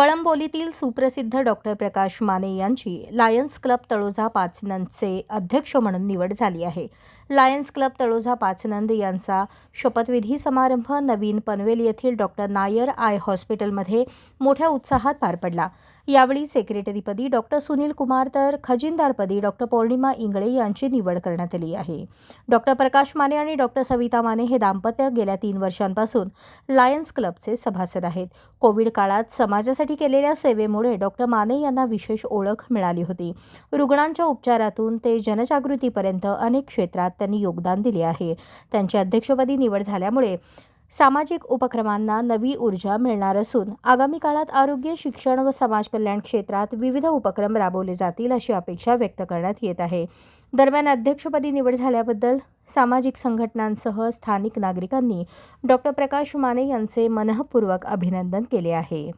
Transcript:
कळंबोलीतील सुप्रसिद्ध डॉक्टर प्रकाश माने यांची Lions club Taloja पाचनंदचे अध्यक्ष म्हणून निवड झाली आहे. लायन्स क्लब तळोजा पाचनंद यांचा शपथविधी समारंभ नवीन पनवेल येथील डॉक्टर नायर आय हॉस्पिटलमध्ये मोठ्या उत्साहात पार पडला. यावेळी सेक्रेटरीपदी डॉक्टर सुनील कुमार तर खजिनदारपदी डॉक्टर पौर्णिमा इंगळे यांची निवड करण्यात आली आहे. डॉक्टर प्रकाश माने आणि डॉक्टर सविता माने हे दाम्पत्य गेल्या तीन वर्षांपासून लायन्स क्लबचे सभासद आहेत. कोविड काळात समाजासाठी केलेल्या सेवेमुळे डॉक्टर माने यांना विशेष ओळख मिळाली होती. रुग्णांच्या उपचारातून ते जनजागृतीपर्यंत अनेक क्षेत्रात त्यांनी योगदान दिले आहे. त्यांच्या अध्यक्षपदी निवड झाल्यामुळे सामाजिक उपक्रमांना नवी ऊर्जा मिळणार असून आगामी काळात आरोग्य शिक्षण व समाज कल्याण क्षेत्रात विविध उपक्रम राबवले जातील अशी अपेक्षा व्यक्त करण्यात येत आहे. दरम्यान अध्यक्षपदी निवड झाल्याबद्दल सामाजिक संघटनांसह स्थानिक नागरिकांनी डॉक्टर प्रकाश माने यांचे मनःपूर्वक अभिनंदन केले आहे.